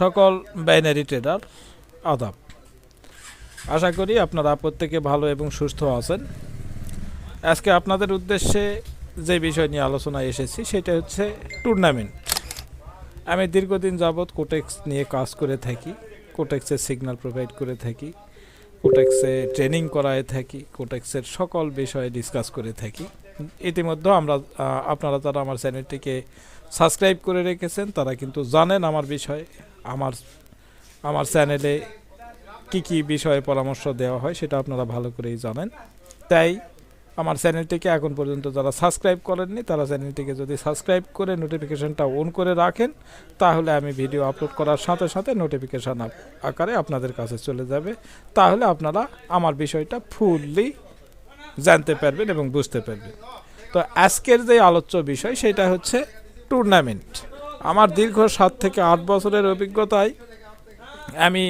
সকল binary tedder, আদাব। আশা করি আপনারা প্রত্যেকে ভালো এবং সুস্থ আছেন। আজকে আপনাদের উদ্দেশ্যে যে বিষয় নিয়ে আলোচনায় এসেছি, সেটা হচ্ছে টুর্নামেন্ট আমি দীর্ঘদিন যাবৎ কোটেক্স নিয়ে কাজ করে থাকি কোটেক্সের সিগন্যাল প্রোভাইড করে থাকি কোটেক্সে ট্রেনিং করায় থাকি কোটেক্সের সকল বিষয়ে ডিসকাস করে থাকি। ইতিমধ্যে আমরা আপনারা যারা আমার চ্যানেলটিকে সাবস্ক্রাইব করে রেখেছেন, তারা কিন্তু জানেন আমার বিষয়ে। আমার আমার চ্যানেলে কি কি বিষয়ে পরামর্শ দেওয়া হয় সেটা আপনারা ভালো করেই জানেন। তাই আমার চ্যানেলটিকে এখন পর্যন্ত যারা সাবস্ক্রাইব করেননি, তারা চ্যানেলটিকে যদি সাবস্ক্রাইব করে নোটিফিকেশনটা অন করে রাখেন, তাহলে আমি ভিডিও আপলোড করার সাথে সাথে নোটিফিকেশান আকারে আপনাদের কাছে চলে যাবে। তাহলে আপনারা আমার বিষয়টা ফুললি জানতে পারবেন এবং বুঝতে পারবেন। তো আজকের যে আলোচ্য বিষয়, সেটা হচ্ছে টুর্নামেন্ট আমার দীর্ঘ সাত থেকে আট বছরের অভিজ্ঞতায় আমি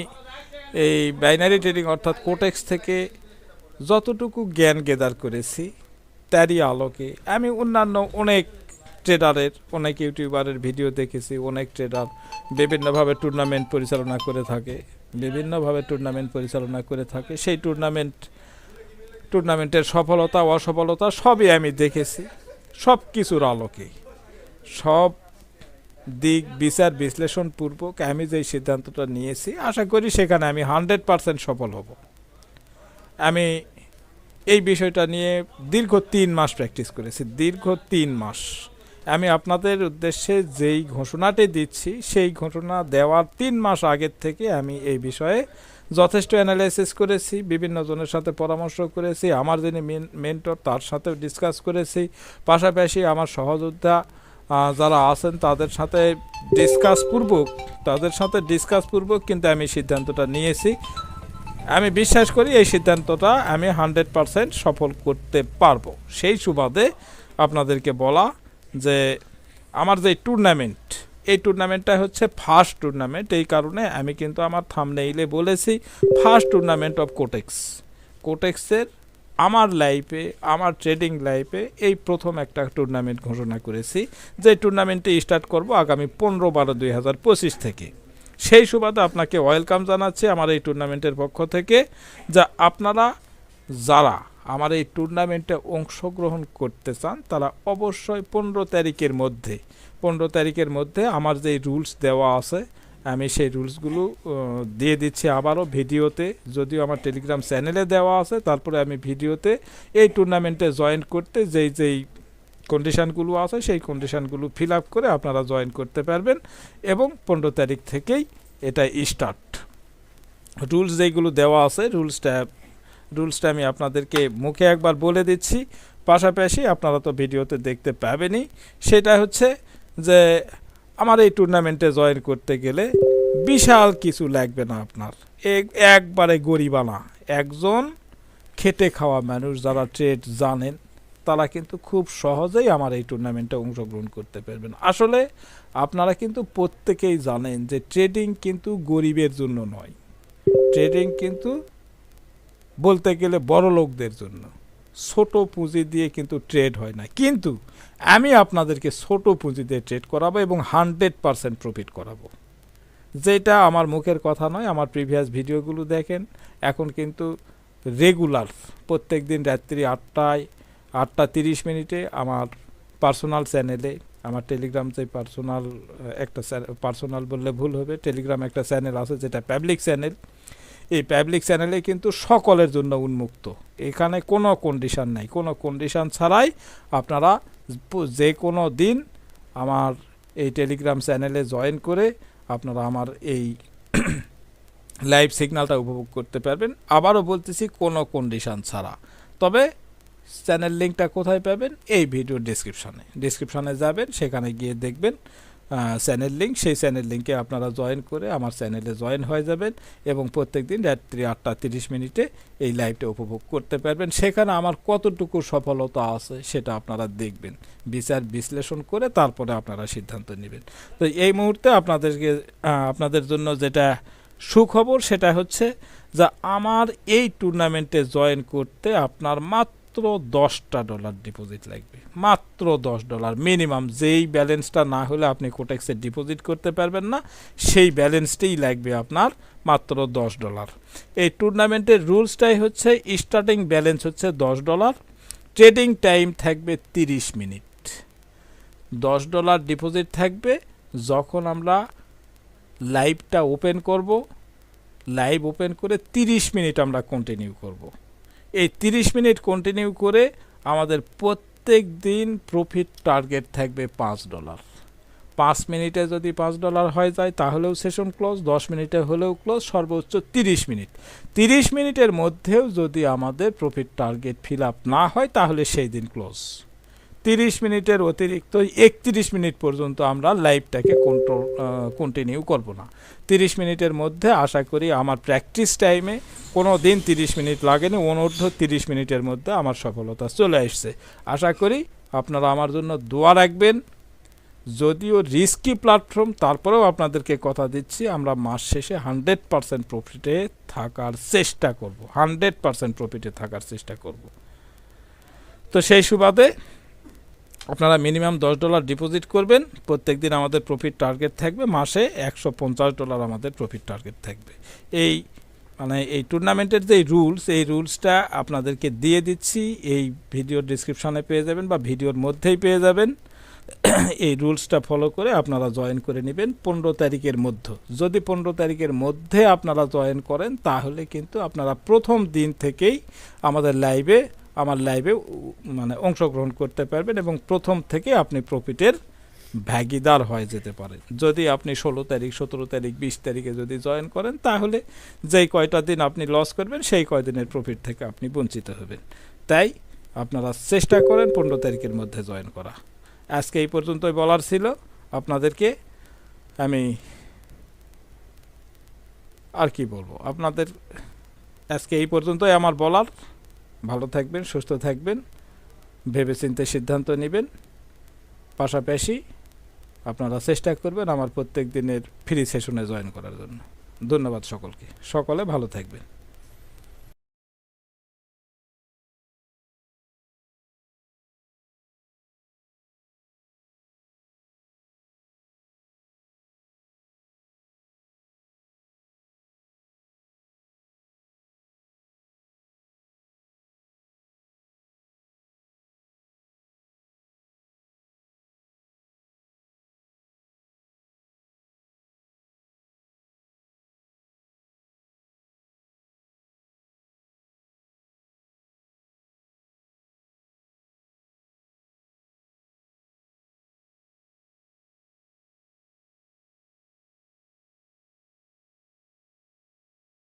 এই বাইনারি ট্রেডিং অর্থাৎ কোটেক্স থেকে যতটুকু জ্ঞান গেদার করেছি, তারই আলোকে আমি অন্যান্য অনেক ট্রেডারের অনেক ইউটিউবারের ভিডিও দেখেছি, অনেক ট্রেডার বিভিন্নভাবে টুর্নামেন্ট পরিচালনা করে থাকে, বিভিন্নভাবে টুর্নামেন্ট পরিচালনা করে থাকে। সেই টুর্নামেন্ট টুর্নামেন্টের সফলতা, অসফলতা সবই আমি দেখেছি সব কিছুর আলোকে সব দিক বিচার বিশ্লেষণ পূর্বক আমি যে সিদ্ধান্তটা নিয়েছি, আশা করি সেখানে আমি হান্ড্রেড পারসেন্ট সফল হব। আমি এই বিষয়টা নিয়ে দীর্ঘ তিন মাস প্র্যাকটিস করেছি, দীর্ঘ তিন মাস। আমি আপনাদের উদ্দেশ্যে যেই ঘোষণাটি দিচ্ছি, সেই ঘোষণা দেওয়ার তিন মাস আগের থেকে আমি এই বিষয়ে যথেষ্ট অ্যানালাইসিস করেছি, বিভিন্ন জনের সাথে পরামর্শ করেছি, আমার যিনি মেন্টর তার সাথেও ডিসকাস করেছি, পাশাপাশি আমার সহযোদ্ধা যারা আছেন, তাদের সাথে ডিসকাস পূর্বক, তাদের সাথে ডিসকাস পূর্বক কিন্তু আমি সিদ্ধান্তটা নিয়েছি। আমি বিশ্বাস করি এই সিদ্ধান্তটা আমি হান্ড্রেড পারসেন্ট সফল করতে পারব। সেই সুবাদে আপনাদেরকে বলা যে, আমার যে টুর্নামেন্ট এই টুর্নামেন্টটা হচ্ছে ফার্স্ট টুর্নামেন্ট এই কারণে আমি কিন্তু আমার থামনেইলে বলেছি ফার্স্ট টুর্নামেন্ট অফ কোটেক্স কোটেক্সের আমার লাইফে আমার ট্রেডিং লাইফে এই প্রথম একটা টুর্নামেন্ট ঘোষণা করেছি, যে টুর্নামেন্টটি স্টার্ট করব আগামী পনেরো বারো দুই হাজার পঁচিশ থেকে। সেই সুবাদে আপনাকে ওয়েলকাম জানাচ্ছি আমার এই টুর্নামেন্টের পক্ষ থেকে, যা আপনারা যারা আমার এই টুর্নামেন্টে অংশগ্রহণ করতে চান, তারা অবশ্যই পনেরো তারিখের মধ্যে, পনেরো তারিখের মধ্যে আমার যে রুলস দেওয়া আছে আমি সেই রুলসগুলো দিয়ে দিচ্ছি আবারও ভিডিওতে। যদিও আমার টেলিগ্রাম চ্যানেলে দেওয়া আছে, তারপরে আমি ভিডিওতে এই টুর্নামেন্টে জয়েন করতে যেই যেই কন্ডিশানগুলো আছে, সেই কন্ডিশানগুলো ফিল আপ করে আপনারা জয়েন করতে পারবেন এবং পনেরো তারিখ থেকেই এটা স্টার্ট রুলস যেইগুলো দেওয়া আছে রুলসটা রুলসটা আমি আপনাদেরকে মুখে একবার বলে দিচ্ছি। পাশাপাশি আপনারা তো ভিডিওতে দেখতে পাবেনই। সেটা হচ্ছে যে আমার এই টুর্নামেন্টে জয়েন করতে গেলে বিশাল কিছু লাগবে না আপনার। এক- একবারে গরিবানা একজন খেটে খাওয়া মানুষ যারা ট্রেড জানেন, তারা কিন্তু খুব সহজেই আমার এই টুর্নামেন্টে অংশগ্রহণ করতে পারবেন। আসলে আপনারা কিন্তু প্রত্যেকেই জানেন যে ট্রেডিং কিন্তু গরিবের জন্য নয়। ট্রেডিং কিন্তু বলতে গেলে বড় লোকদের জন্য। ছোট পুঁজি দিয়ে কিন্তু ট্রেড হয় না। কিন্তু আমি আপনাদেরকে ছোট পুঁজি দিয়ে ট্রেড করাবো এবং হান্ড্রেড পারসেন্ট প্রফিট করাবো। যেটা আমার মুখের কথা নয়, আমার প্রিভিয়াস ভিডিওগুলো দেখেন। এখন কিন্তু রেগুলার প্রত্যেক দিন রাত্রি আটটায়, আটটা তিরিশ মিনিটে আমার পার্সোনাল চ্যানেলে আমার টেলিগ্রাম যে পার্সোনাল একটা পার্সোনাল বললে ভুল হবে টেলিগ্রাম একটা চ্যানেল আছে যেটা পাবলিক চ্যানেল এই পাবলিক চ্যানেলে কিন্তু সকলের জন্য উন্মুক্ত। এখানে কোনো কন্ডিশান নাই। কোনো কন্ডিশান ছাড়াই আপনারা যে কোনো দিন আমার এই টেলিগ্রাম চ্যানেলে জয়েন করে আপনারা আমার এই লাইভ সিগন্যালটা উপভোগ করতে পারবেন। আবারও বলতেছি, কোনো কন্ডিশান ছাড়া। তবে চ্যানেল লিঙ্কটা কোথায় পাবেন? এই ভিডিও ডিসক্রিপশানে ডিসক্রিপশানে যাবেন, সেখানে গিয়ে দেখবেন। চ্যানেল লিঙ্ক সেই চ্যানেল লিঙ্কে আপনারা জয়েন করে আমার চ্যানেলে জয়েন হয়ে যাবেন এবং প্রত্যেক দিন রাত্রি আটটা তিরিশ মিনিটে এই লাইভটা উপভোগ করতে পারবেন। সেখানে আমার কতটুকু সফলতা আছে সেটা আপনারা দেখবেন। বিচার বিশ্লেষণ করে তারপরে আপনারা সিদ্ধান্ত নেবেন। তো এই মুহূর্তে আপনাদেরকে আপনাদের জন্য যেটা সুখবর সেটা হচ্ছে যে আমার এই টুর্নামেন্টে জয়েন করতে আপনার মাত্র মাত্র দশটা ডলার ডিপোজিট লাগবে। মাত্র দশ ডলার মিনিমাম যেই ব্যালেন্সটা না হলে আপনি কোটেক্সে ডিপোজিট করতে পারবেন না, সেই ব্যালেন্সটাই লাগবে আপনার মাত্র দশ ডলার এই টুর্নামেন্টের রুলসটাই হচ্ছে স্টার্টিং ব্যালেন্স হচ্ছে দশ ডলার ট্রেডিং টাইম থাকবে তিরিশ মিনিট দশ ডলার ডিপোজিট থাকবে যখন আমরা লাইভটা ওপেন করব লাইভ ওপেন করে তিরিশ মিনিট আমরা কন্টিনিউ করব। এই তিরিশ মিনিট কন্টিনিউ করে আমাদের প্রত্যেক দিন প্রফিট টার্গেট থাকবে পাঁচ ডলার পাঁচ মিনিটে যদি পাঁচ ডলার হয়ে যায়, তাহলেও সেশন ক্লোজ দশ মিনিটে হলেও ক্লোজ সর্বোচ্চ তিরিশ মিনিট। তিরিশ মিনিটের মধ্যেও যদি আমাদের প্রফিট টার্গেট ফিল আপ না হয়, তাহলে সেই দিন ক্লোজ তিরিশ মিনিটের অতিরিক্ত একত্রিশ মিনিট পর্যন্ত আমরা লাইভটাকে কন্ট্রোল কন্টিনিউ করব না। তিরিশ মিনিটের মধ্যে আশা করি আমার প্র্যাকটিস টাইমে কোনো দিন তিরিশ মিনিট লাগেনি, অনূর্ধ্ব তিরিশ মিনিটের মধ্যে আমার সফলতা চলে আসছে। আশা করি আপনারা আমার জন্য দোয়া রাখবেন। যদিও রিস্কি প্ল্যাটফর্ম তারপরেও আপনাদেরকে কথা দিচ্ছি, আমরা মাস শেষে হান্ড্রেড পারসেন্ট প্রফিটে থাকার চেষ্টা করব। হান্ড্রেড পারসেন্ট প্রফিটে থাকার চেষ্টা করব। তো সেই সুবাদে আপনারা মিনিমাম দশ ডলার ডিপোজিট করবেন। প্রত্যেক দিন আমাদের প্রফিট টার্গেট থাকবে। মাসে একশো পঞ্চাশ ডলার আমাদের প্রফিট টার্গেট থাকবে। এই মানে এই টুর্নামেন্টের যে রুলস এই রুলসটা আপনাদেরকে দিয়ে দিচ্ছি। এই ভিডিওর ডিসক্রিপশনে পেয়ে যাবেন বা ভিডিওর মধ্যেই পেয়ে যাবেন। এই রুলসটা ফলো করে আপনারা জয়েন করে নেবেন পনেরো তারিখের মধ্যে। যদি পনেরো তারিখের মধ্যে আপনারা জয়েন করেন, তাহলে কিন্তু আপনারা প্রথম দিন থেকেই আমাদের লাইভে আমার লাইভে মানে অংশগ্রহণ করতে পারবেন এবং প্রথম থেকে আপনি প্রফিটের ভাগিদার হয়ে যেতে পারেন। যদি আপনি ষোলো তারিখ, সতেরো তারিখ, বিশ তারিখে যদি জয়েন করেন, তাহলে যেই কয়টা দিন আপনি লস করবেন, সেই কয়দিনের প্রফিট থেকে আপনি বঞ্চিত হবেন। তাই আপনারা চেষ্টা করেন পনেরো তারিখের মধ্যে জয়েন করা। আজকে এই পর্যন্তই বলার ছিল। আপনাদেরকে আমি আর কি বলব? আপনাদের আজকে এই পর্যন্তই আমার বলার। ভালো থাকবেন, সুস্থ থাকবেন, ভেবেচিন্তে সিদ্ধান্ত নেবেন। পাশাপাশি আপনারা চেষ্টা করবেন আমার প্রত্যেক দিনের ফ্রি সেশনে জয়েন করার জন্য। ধন্যবাদ সকলকে। সকলে ভালো থাকবেন।